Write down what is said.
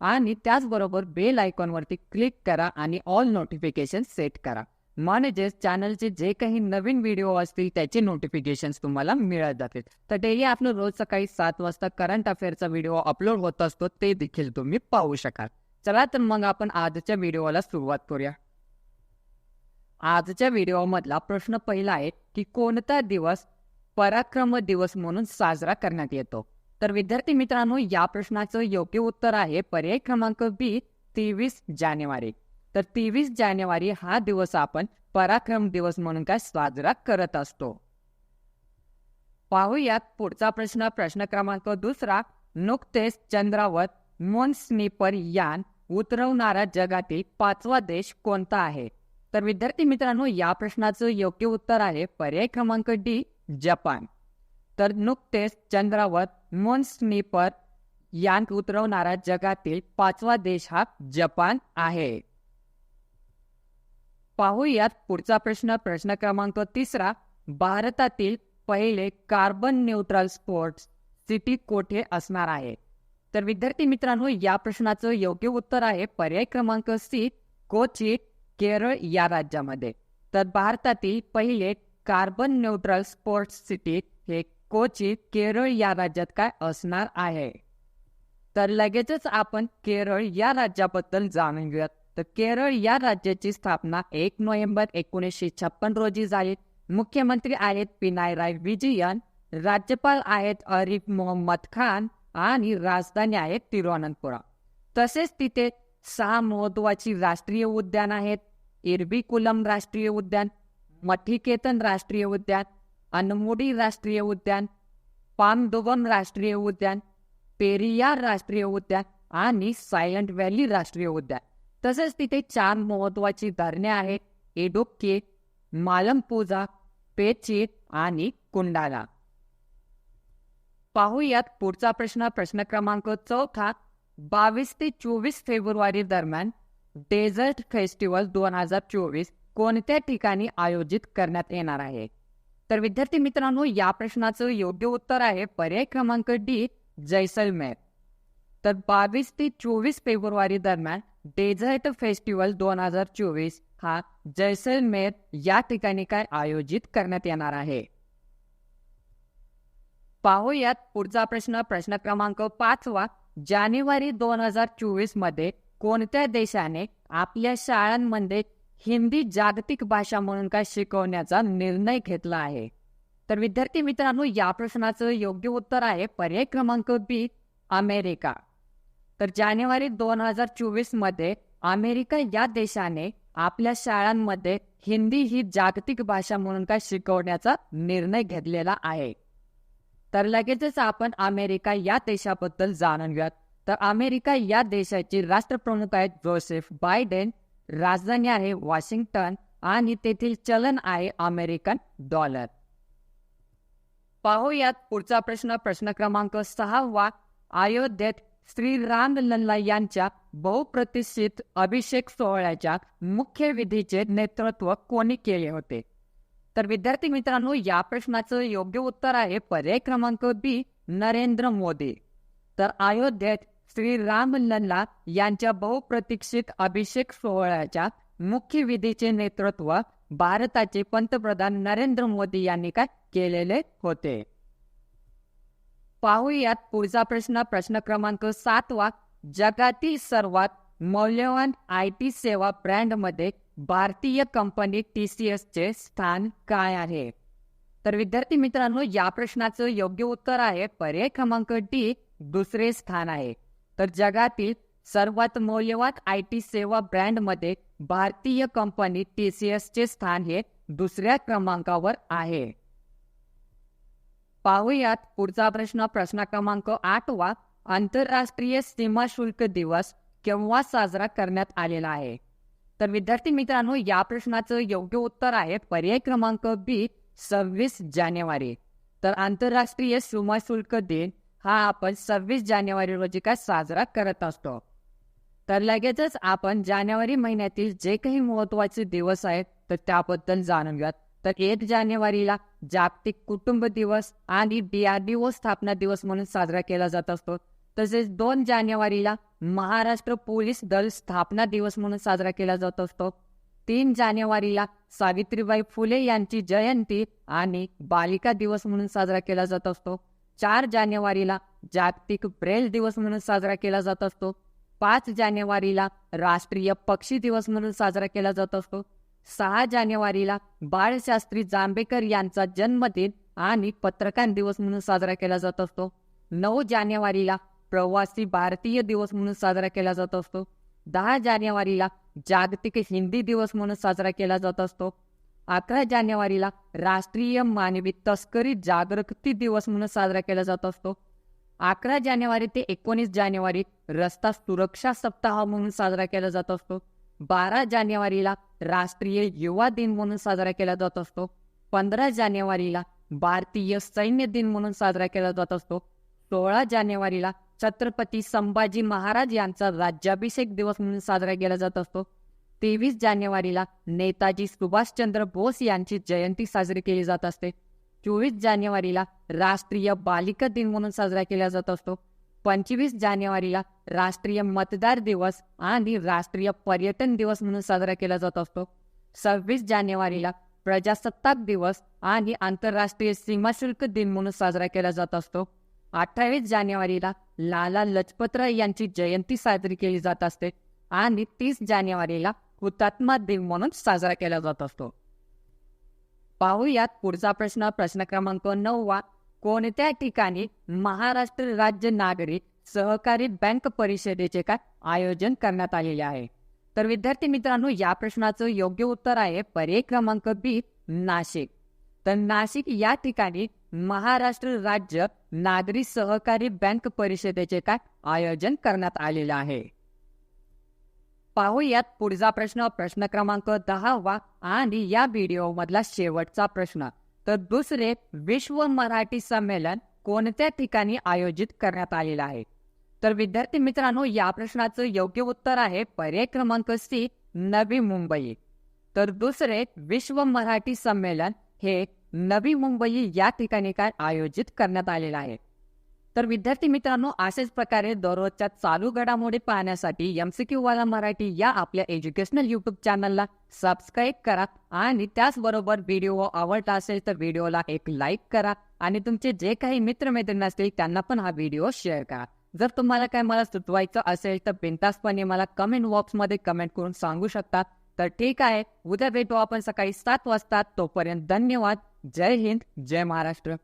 आणि त्याचबरोबर bell आयकॉनवरती click करा आणि ऑल नोटिफिकेशन सेट करा. म्हणजेच चॅनलचे जे काही नवीन व्हिडिओ असतील त्याचे नोटिफिकेशन तुम्हाला मिळत जातील. तर डेली आपलं रोज सकाळी सात वाजता करंट अफेअरचा व्हिडिओ अपलोड होत असतो ते देखील तुम्ही पाहू शकाल. चला तर मग आपण आजच्या व्हिडिओला सुरुवात करूया. आजच्या व्हिडिओमधला प्रश्न पहिला आहे की कोणता दिवस पराक्रम दिवस म्हणून साजरा करण्यात येतो? तर विद्यार्थी मित्रांनो या प्रश्नाचं योग्य उत्तर आहे पर्याय क्रमांक बी तेवीस जानेवारी. तर तेवीस जानेवारी हा दिवस आपण पराक्रम दिवस म्हणून काय साजरा करत असतो. पाहूयात पुढचा प्रश्न. प्रश्न क्रमांक दुसरा नुकतेच चंद्रावर मून स्निपर यान उतरवणारा जगातील पाचवा देश कोणता आहे? तर विद्यार्थी मित्रांनो या प्रश्नाचं योग्य उत्तर आहे पर्याय क्रमांक डी जपान. तर नुकतेच चंद्रावर मोन्सनीपर यान उतरवणारा जगातील पाचवा देश हा जपान आहे. पाहूयात पुढचा प्रश्न. प्रश्न क्रमांक तिसरा. भारतातील पहिले कार्बन न्यूट्रल स्पोर्ट्स सिटी कोठे असणार आहे? तर विद्यार्थी मित्रांनो या प्रश्नाचं योग्य उत्तर आहे पर्याय क्रमांक सी कोची केरळ या राज्यामध्ये. तर भारतातील पहिले कार्बन न्यूट्रल स्पोर्ट्स सिटी हे कोची केरळ या राज्यात काय असणार आहे? तर लगेचच आपण केरळ या राज्याबद्दल जाणून घेऊयात. तर केरळ या राज्याची स्थापना एक नोव्हेंबर एकोणीसशे छप्पन रोजी झाली. मुख्यमंत्री आहेत पिनायराय विजयन राज्यपाल आहेत अरिफ मोहम्मद खान आणि राजधानी आहे तिरुअनंतपुरा तसेच तिथे सहा महत्वाची राष्ट्रीय उद्यान आहेत. इरबीकुलम राष्ट्रीय उद्यान मठिकेतन राष्ट्रीय उद्यान अनमोडी राष्ट्रीय उद्यान पामदुगम राष्ट्रीय उद्यान पेरियार राष्ट्रीय उद्यान आणि सायलेंट व्हॅली राष्ट्रीय उद्यान. तसेच तिथे चार महत्वाची धरणे आहेत एडोके मालमपूजा पेची आणि कुंडाला. पाहूयात पुढचा प्रश्न प्रश्न क्रमांक चौथा बावीस ते चोवीस फेब्रुवारी दरम्यान डेझर्ट फेस्टिवल दोन हजार चोवीस कोणत्या ठिकाणी आयोजित करण्यात येणार आहे? तर विद्यार्थी मित्रांनो या प्रश्नाचं योग्य उत्तर आहे पर्याय क्रमांक डी जैसलमेर. तर बावीस ते चोवीस फेब्रुवारी दरम्यान डेझर्ट फेस्टिवल दोन हजार चोवीस हा जैसलमेर या ठिकाणी काय आयोजित करण्यात येणार आहे? पाहूयात पुढचा प्रश्न. प्रश्न क्रमांक पाचवा. जानेवारी दोन हजार चोवीसमध्ये कोणत्या देशाने आपल्या शाळांमध्ये हिंदी जागतिक भाषा म्हणून काय शिकवण्याचा निर्णय घेतला आहे. तर विद्यार्थी मित्रांनो या प्रश्नाचं योग्य उत्तर आहे पर्याय क्रमांक बी अमेरिका. तर जानेवारी दोन हजार चोवीसमध्ये अमेरिका या देशाने आपल्या शाळांमध्ये हिंदी ही जागतिक भाषा म्हणून काय शिकवण्याचा निर्णय घेतलेला आहे. तर लगेचच आपण अमेरिका या देशाबद्दल जाणून घेऊयात. तर अमेरिका या देशाचे राष्ट्रप्रमुख आहेत जोसेफ बायडेन राजधानी आहे वॉशिंग्टन आणि तेथील चलन आहे अमेरिकन डॉलर. पाहूयात पुढचा प्रश्न. प्रश्न क्रमांक सहावा अयोध्येत श्रीराम लल्ला यांच्या बहुप्रतिष्ठित अभिषेक सोहळ्याच्या मुख्य विधीचे नेतृत्व कोणी केले होते? तर विद्यार्थी मित्रांनो या प्रश्नाचं योग्य उत्तर आहे पर्याय क्रमांक बी नरेंद्र मोदी. तर अयोध्येत श्री राम लल्ला यांच्या बहुप्रतीक्षित अभिषेक सोहळ्याच्या मुख्य विधीचे नेतृत्व भारताचे पंतप्रधान नरेंद्र मोदी यांनी काय केलेले होते? पाहूयात पुढचा प्रश्न. प्रश्न क्रमांक सातवा जगातील सर्वात मौल्यवान आय टी सेवा ब्रँडमध्ये भारतीय कंपनी टी सी चे स्थान काय आहे? तर विद्यार्थी मित्रांनो या प्रश्नाचं योग्य उत्तर आहे. पर्याय क्रमांक डी दुसरे स्थान आहे. तर जगातील सर्वात मौल्यवान आय टी सेवा ब्रँडमध्ये भारतीय कंपनी टी सी चे स्थान हे दुसऱ्या क्रमांकावर आहे. पाहूयात पुढचा प्रश्न. प्रश्न क्रमांक आठवा आंतरराष्ट्रीय सीमा शुल्क दिवस केव्हा साजरा करण्यात आलेला आहे? तर विद्यार्थी मित्रांनो या प्रश्नाचं योग्य उत्तर आहे पर्याय क्रमांक बी सव्वीस जानेवारी. तर आंतरराष्ट्रीय सीमा शुल्क दिन हा आपण सव्वीस जानेवारी रोजी काय साजरा करत असतो? तर लगेचच आपण जानेवारी महिन्यातील जे काही महत्त्वाचे दिवस आहेत तर त्याबद्दल जाणून घ्यात तर एक जानेवारीला जागतिक कुटुंब दिवस आणि डीआरडीओ स्थापना दिवस म्हणून साजरा केला जात असतो. तसेच दोन जानेवारीला महाराष्ट्र पोलीस दल स्थापना दिवस म्हणून साजरा केला जात असतो. तीन जानेवारीला सावित्रीबाई फुले यांची जयंती आणि बालिका दिवस म्हणून साजरा केला जात असतो. चार जानेवारीला जागतिक ब्रेल दिवस म्हणून साजरा केला जात असतो. पाच जानेवारीला राष्ट्रीय पक्षी दिवस म्हणून साजरा केला जात असतो. सहा जानेवारीला बाळशास्त्री जांभेकर यांचा जन्मदिन आणि पत्रकार दिवस म्हणून साजरा केला जात असतो. नऊ जानेवारीला प्रवासी भारतीय दिवस म्हणून साजरा केला जात असतो. दहा जानेवारीला जागतिक हिंदी दिवस म्हणून साजरा केला जात असतो. अकरा जानेवारीला राष्ट्रीय मानवी तस्करी जागृती दिवस म्हणून साजरा केला जात असतो. अकरा जानेवारी ते एकोणीस जानेवारी रस्ता सुरक्षा सप्ताह म्हणून साजरा केला जात असतो. बारा जानेवारीला राष्ट्रीय युवा दिन म्हणून साजरा केला जात असतो. पंधरा जानेवारीला भारतीय सैन्य दिन म्हणून साजरा केला जात असतो. सोळा जानेवारीला छत्रपती संभाजी महाराज यांचा राज्याभिषेक दिवस म्हणून साजरा केला जात असतो. तेवीस जानेवारीला नेताजी सुभाषचंद्र बोस यांची जयंती साजरी केली जात असते. चोवीस जानेवारीला राष्ट्रीय बालिका दिन म्हणून साजरा केला जात असतो. पंचवीस जानेवारीला राष्ट्रीय मतदार दिवस आणि राष्ट्रीय पर्यटन दिवस म्हणून साजरा केला जात असतो. सव्वीस जानेवारीला प्रजासत्ताक दिवस आणि आंतरराष्ट्रीय सीमाशुल्क दिन म्हणून साजरा केला जात असतो. अठ्ठावीस जानेवारीला लाला लजपतराय यांची जयंती साजरी केली जात असते आणि तीस जानेवारीला हुतात्मा दिन म्हणून साजरा केला जात असतो. पाहूयात पुढचा प्रश्न प्रश्न क्रमांक नववा. कोणत्या ठिकाणी महाराष्ट्र राज्य नागरिक सहकारी बँक परिषदेचे काय आयोजन करण्यात आलेले आहे? तर विद्यार्थी मित्रांनो या प्रश्नाचं योग्य उत्तर आहे पर्याय क्रमांक बी नाशिक. तर नाशिक या ठिकाणी महाराष्ट्र राज्य नागरी सहकारी बँक परिषदेचे काय आयोजन करण्यात आलेले आहे? पाहूयात पुढचा प्रश्न. प्रश्न क्रमांक दहावा आणि या व्हिडिओ मधला शेवटचा प्रश्न. तर दुसरे विश्व मराठी संमेलन कोणत्या ठिकाणी आयोजित करण्यात आलेलं आहे? तर विद्यार्थी मित्रांनो या प्रश्नाचं योग्य उत्तर आहे पर्याय क्रमांक सी नवी मुंबई. तर दुसरे विश्व मराठी संमेलन हे नवी मुंबई या ठिकाणी काय आयोजित करण्यात आलेलं आहे? तर विद्यार्थी मित्रांनो अशाच प्रकारे दररोजच्या चालू घडामोडी पाहण्यासाठी एमसीक्यू वाला मराठी या आपल्या एज्युकेशनल युट्यूब चॅनलला सबस्क्राईब करा आणि त्याचबरोबर व्हिडिओ आवडला असेल तर व्हिडिओला एक लाईक करा आणि तुमचे जे काही मित्रमैत्रिणी असतील त्यांना पण हा व्हिडिओ शेअर करा. जर तुम्हाला काय मला सुचवायचं असेल तर बिनतासपणे मला कमेंट बॉक्समध्ये कमेंट करून सांगू शकता. तर ठीक आहे उद्या भेटू आपण सकाळी सात वाजता. तोपर्यंत धन्यवाद. जय हिंद जय महाराष्ट्र.